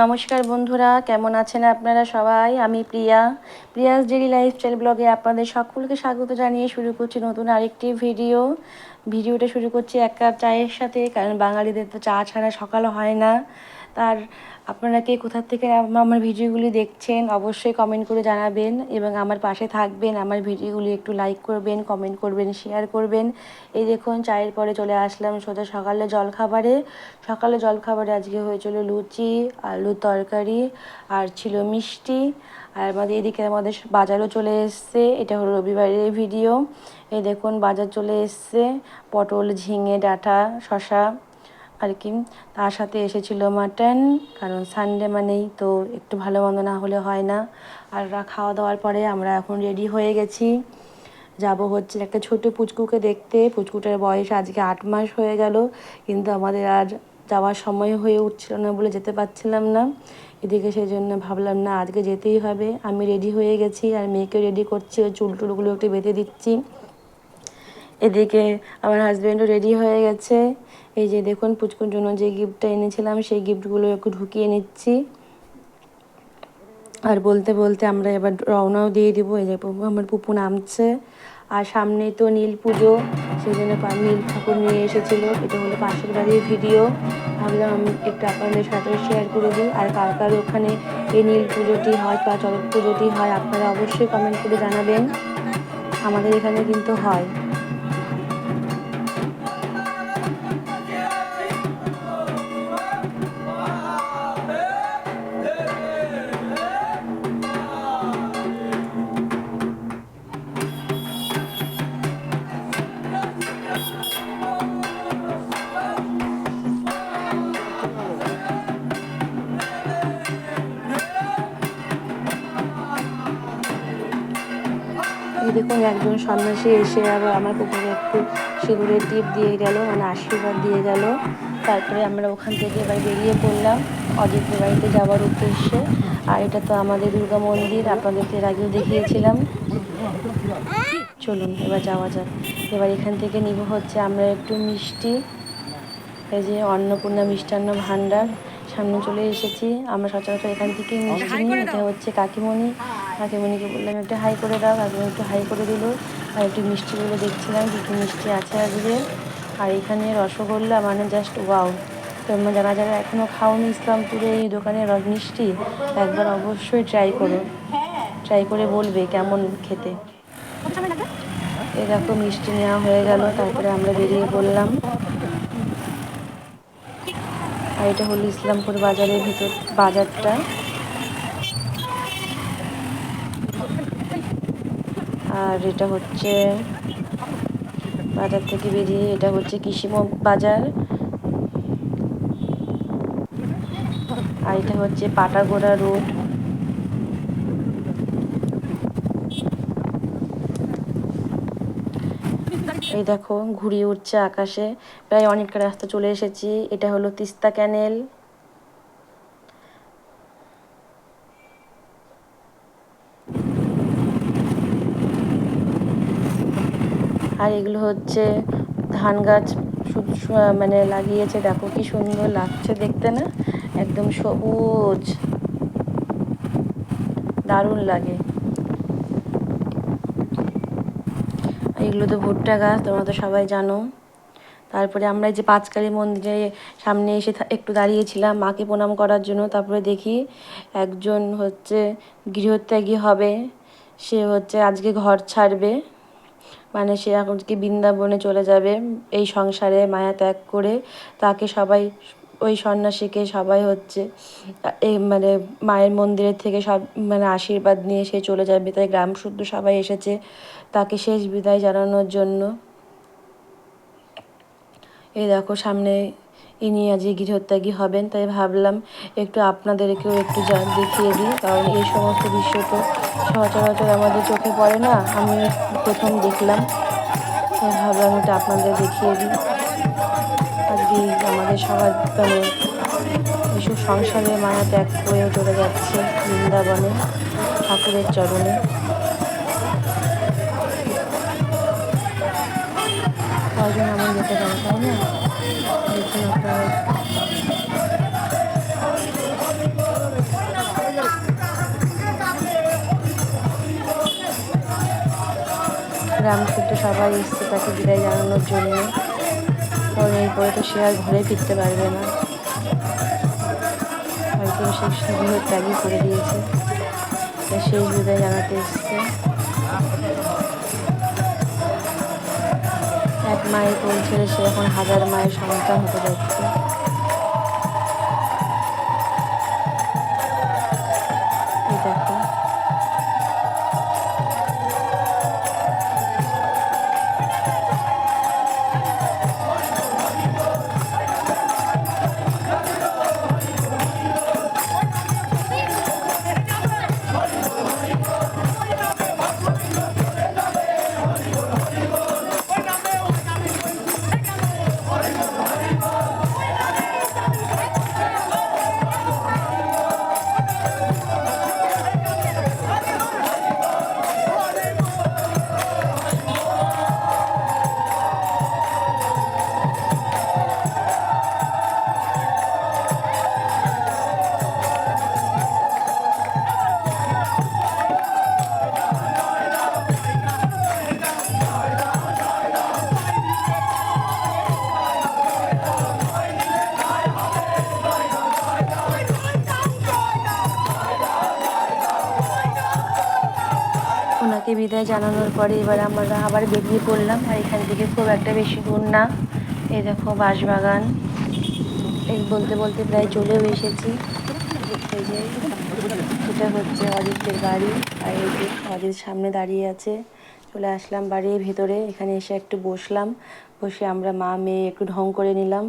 নমস্কার বন্ধুরা, কেমন আছেন আপনারা সবাই? আমি প্রিয়া। প্রিয়াস ডেলি লাইফস্টাইল ব্লগে আপনাদের সকলকে স্বাগত জানিয়ে শুরু করছি নতুন আরেকটি ভিডিও। ভিডিওটা শুরু করছি এক কাপ চায়ের সাথে, কারণ বাঙালিদের তো চা ছাড়া সকাল হয় না। তার আপনারা কে কোথার থেকে আমার ভিডিওগুলি দেখছেন, অবশ্যই কমেন্ট করে জানাবেন এবং আমার পাশে থাকবেন, আমার ভিডিওগুলি একটু লাইক করবেন কমেন্ট করবেন শেয়ার করবেন। এই দেখুন, চায়ের পরে চলে আসলাম সোজা সকালে জলখাবারে। সকালে জলখাবারে আজকে হয়েছিল লুচি, আলুর তরকারি আর ছিল মিষ্টি। আর আমাদের এদিকে আমাদের বাজারও চলে এসছে, এটা হলো রবিবারের ভিডিও। এই দেখুন, বাজার চলে এসছে, পটল, ঝিঙে, ডাঁটা শশা আর কি তার সাথে এসেছিল মাটন, কারণ সানডে মানেই তো একটু ভালো মন্দ না হলে হয় না। আর ওরা খাওয়া দাওয়ার পরে আমরা এখন রেডি হয়ে গেছি। যাব হচ্ছে একটা ছোট পুচকুকে দেখতে। পুচকুটার বয়স আজকে আট মাস হয়ে গেল, কিন্তু আমাদের আর যাওয়ার সময় হয়ে উঠছিল না বলে যেতে পারছিলাম না। এদিকে সেই জন্য ভাবলাম, না, আজকে যেতেই হবে। আমি রেডি হয়ে গেছি আর মেয়েকে রেডি করছি। ওই চুল টুলগুলো একটু বেঁধে দিচ্ছি। এদিকে আমার হাজব্যান্ডও রেডি হয়ে গেছে। এই যে দেখুন, পুচকুর জন্য যে গিফটটা এনেছিলাম, সেই গিফটগুলো একটু ঢুকিয়ে নিচ্ছি। আর বলতে বলতে আমরা এবার রওনাও দিয়ে দিব। এই যে আমার পুপু নামছে। আর সামনে তো নীল পুজো, সেই জন্য নীল ঠাকুর নিয়ে এসেছিল। এটা হলো পাশের বাড়ির ভিডিও ভাবলাম আমি একটু আপনাদের সাথে শেয়ার করে দিই। আর কার কার ওখানে এই নীল পুজোটি হয় বা চড়ক পুজোটি হয়, আপনারা অবশ্যই কমেন্ট করে জানাবেন। আমাদের এখানে কিন্তু হয়। দেখুন একজন সন্ন্যাসী এসে আবার আমার পুকুরে একটু সিঁদুরের টিপ দিয়ে গেল মানে আশীর্বাদ দিয়ে গেল। তারপরে আমরা ওখান থেকে এবার বেরিয়ে পড়লাম, অজিতের বাড়িতে যাওয়ার উদ্দেশ্যে। আর এটা তো আমাদের দুর্গা মন্দির, আপনাদেরকে এর আগেও দেখিয়েছিলাম। চলুন, এবার যাওয়া যাক। এবার এখান থেকে নিব হচ্ছে আমরা একটু মিষ্টি, এই যে অন্নপূর্ণা মিষ্টান্ন ভাণ্ডার। সামনে চলে এসেছি, আমরা সচরাচর এখান থেকে মিষ্টি নিই, এটা হচ্ছে কাকিমণি। কাকিমণিকে বললাম, একটু হাই করে দাও। কাকিমণি একটু হাই করে দিল। আর একটু মিষ্টিগুলো দেখছিলাম কিছু মিষ্টি আছে আজকে। আর এখানে রসগোল্লা মানে জাস্ট ওয়াও তোমরা যারা যারা এখনও খাওনি ইসলামপুরে এই দোকানের রস মিষ্টি, একবার অবশ্যই ট্রাই করো। ট্রাই করে বলবে কেমন খেতে। এ দেখো মিষ্টি নেওয়া হয়ে গেল, তারপরে আমরা বেরিয়ে পড়লাম। আর এটা হলো ইসলামপুর বাজারের ভিতর, বাজারটা। আর এটা হচ্ছে বাজার থেকে বেরিয়ে এটা হচ্ছে কৃষি বাজার। আর এটা হচ্ছে পাটাগোড়া রোড। এই দেখো ঘুরিয়ে উঠছে আকাশে। প্রায় অনেকটা রাস্তা চলে এসেছি। এটা হলো তিস্তা ক্যানেল। আর এগুলো হচ্ছে ধান গাছ মানে লাগিয়েছে। দেখো কি সুন্দর লাগছে দেখতে না? একদম সবুজ। দারুণ লাগে। এগুলো তো ভুট্টা গাছ, তোমরা তো সবাই জানো। তারপরে আমরা যে পাঁচকালী মন্দিরে সামনে এসে একটু দাঁড়িয়েছিলাম, মাকে প্রণাম করার জন্য। তারপরে দেখি একজন হচ্ছে গৃহত্যাগী হবে। সে হচ্ছে আজকে ঘর ছাড়বে। মানে সে এখন কি বৃন্দাবনে চলে যাবে, এই সংসারে মায়া ত্যাগ করে তাকে সবাই, ওই সন্ন্যাসীকে সবাই হচ্ছে এই মানে মায়ের মন্দিরের থেকে সব মানে আশীর্বাদ নিয়ে সে চলে যাবে। তাই গ্রাম শুদ্ধ সবাই এসেছে তাকে শেষ বিদায় জানানোর জন্য। এই দেখো সামনে ইনি আজ গৃহত্যাগী হবেন, তাই ভাবলাম একটু আপনাদেরকেও একটু দেখিয়ে দিই, কারণ এই সমস্ত দৃশ্য তো সচরাচর আমাদের চোখে পড়ে না আমি প্রথম দেখলাম। তাই ভাবলাম এটা আপনাদের দেখিয়ে দিই। আজকে আমাদের সবার মানে এসব সংসারে মায়া ত্যাগ করে চলে যাচ্ছে বৃন্দাবনে, ঠাকুরের চরণে। কজন এমন যেতে তাই না? গ্রাম থেকে সবাই এসছে তাকে বিদায় জানানোর জন্য। কারণ এরপরে তো সে আর ঘরে ফিরতে পারবে না। হয়তো সে গৃহত্যাগই করে দিয়েছে। সেই বিদায় জানাতে এসছে। এক মায়ের ছেড়ে সে এখন হাজার মায়ের সন্তান হতে যাচ্ছে। ওনাকে বিদায় জানানোর পরে এবার আমরা আবার বেরিয়ে পড়লাম, আর এখান থেকে খুব একটা বেশি দূর না। এই দেখো বাঁশবাগান। এই বলতে বলতে প্রায় চলেও এসেছি। এটা হচ্ছে অজিতের বাড়ি, আর এই যে অজিত সামনে দাঁড়িয়ে আছে। চলে আসলাম বাড়ির ভেতরে, এখানে এসে একটু বসলাম। বসে আমরা মা, মেয়ে একটু ঢং করে নিলাম।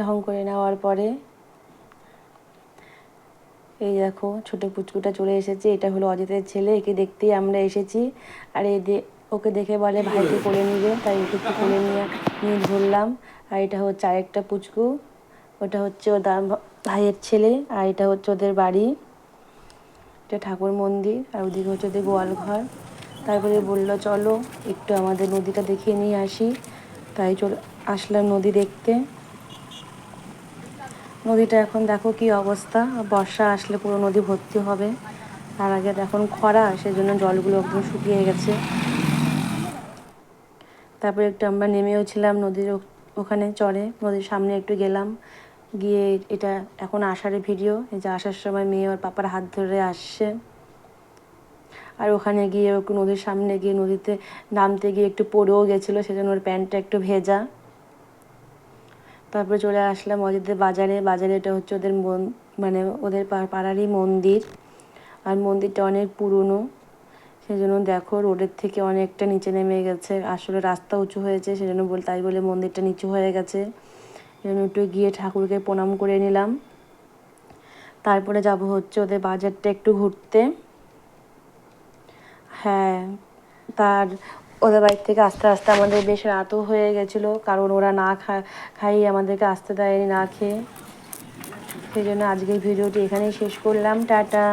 ঢং করে নেওয়ার পরে এই দেখো ছোট পুচকুটা চলে এসেছে। এটা হলো অজিতের ছেলে, একে দেখতেই আমরা এসেছি। আর এই ওকে দেখে বলে, ভাইকে কোলে নিবে তাই একটু কোলে নিয়ে নিয়ে ধরলাম। আর এটা হচ্ছে আরেকটা পুচকু। ওটা হচ্ছে ওর ভাইয়ের ছেলে। আর এটা হচ্ছে ওদের বাড়ি। এটা ঠাকুর মন্দির। আর ওদিকে হচ্ছে ওদের গোয়াল ঘর। তারপরে বলল, চলো একটু আমাদের নদীটা দেখিয়ে নিয়ে আসি। তাই চলে আসলাম নদী দেখতে। নদীটা এখন দেখো কি অবস্থা। বর্ষা আসলে পুরো নদী ভর্তি হবে। তার আগে এখন খরা, সেজন্য জলগুলো একদম শুকিয়ে গেছে। তারপরে একটু আমরা নেমেও ছিলাম নদীর ওখানে চড়ে নদীর সামনে একটু গেলাম। গিয়ে এটা এখন আসার ভিডিও। এই যে আসার সময় মেয়ে ওর পাপার হাত ধরে আসছে। আর ওখানে গিয়ে একটু নদীর সামনে গিয়ে নদীতে নামতে গিয়ে একটু পড়েও গেছিল, সেজন্য ওর প্যান্টটা একটু ভেজা। তারপরে চলে আসলাম অযোধ্যা বাজারে। বাজারে এটা হচ্ছে ওদের মন মানে ওদের পাড়ারই মন্দির। আর মন্দিরটা অনেক পুরনো। সেজন্য দেখো রোডের থেকে অনেকটা নিচে নেমে গেছে। আসলে রাস্তা উঁচু হয়েছে, সেজন্য বল, তাই বলে মন্দিরটা নিচু হয়ে গেছে। সেজন্য একটু গিয়ে ঠাকুরকে প্রণাম করে নিলাম। তারপরে যাব হচ্ছে ওদের বাজারটা একটু ঘুরতে। হ্যাঁ তার ওদের বাড়ির থেকে আস্তে আস্তে আমাদের বেশ রাতও হয়ে গেছিল, কারণ ওরা না খাই আমাদেরকে আসতে দেয়নি না খেয়ে। সেই জন্য আজকের ভিডিওটি এখানেই শেষ করলাম, টাটা।